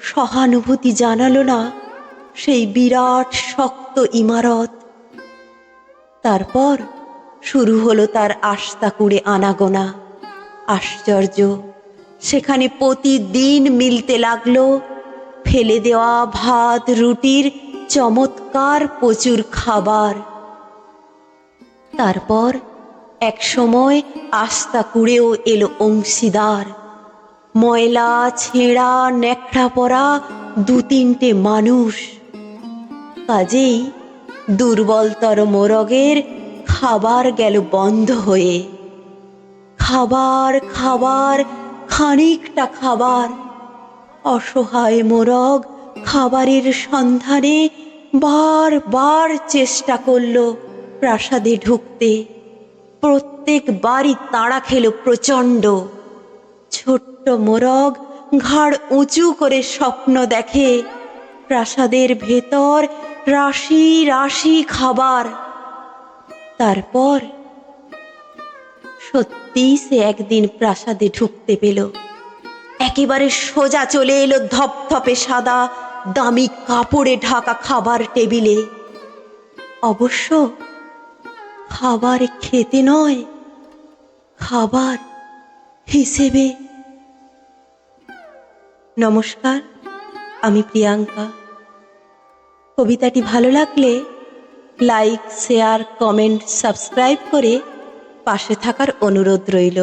সহানুভূতি জানালো না সেই বিরাট, শক্ত ইমারত। তারপর শুরু হলো তার আস্তা কুড়ে আনাগোনা। আশ্চর্য, সেখানে প্রতিদিন মিলতে লাগল ফেলে দেওয়া ভাত, রুটির চমৎকার প্রচুর খাবার। তারপর এক সময় আস্তা কুড়েও এলো অংশীদার। ময়লা ছেঁড়া, ন্যাকড়া পরা দু তিনটে মানুষ। কাজেই দুর্বলতর মোরগের খাবার গেল বন্ধ হয়ে। খাবার খাবার, খানিকটা খাবার। অসহায় মোরগ খাবারের সন্ধানে বারবার চেষ্টা করল প্রাসাদে ঢুকতে। প্রত্যেকবারই তাড়া খেল প্রচণ্ড। ছোট্ট মোরগ ঘাড় উঁচু করে স্বপ্ন দেখে। প্রাসাদের ভেতর রাশি রাশি খাবার। তারপর সত্যি সে একদিন প্রাসাদে ঢুকতে পেল। একেবারে সোজা চলে এলো ধপধপে সাদা, দামি কাপড়ে ঢাকা খাবার টেবিলে। অবশ্য খাবার খেতে নয়, খাবার হিসেবে নমস্কার, আমি প্রিয়াঙ্কা। কবিতাটি ভালো লাগলে লাইক, শেয়ার, কমেন্ট, সাবস্ক্রাইব করে পাশে থাকার অনুরোধ রইল।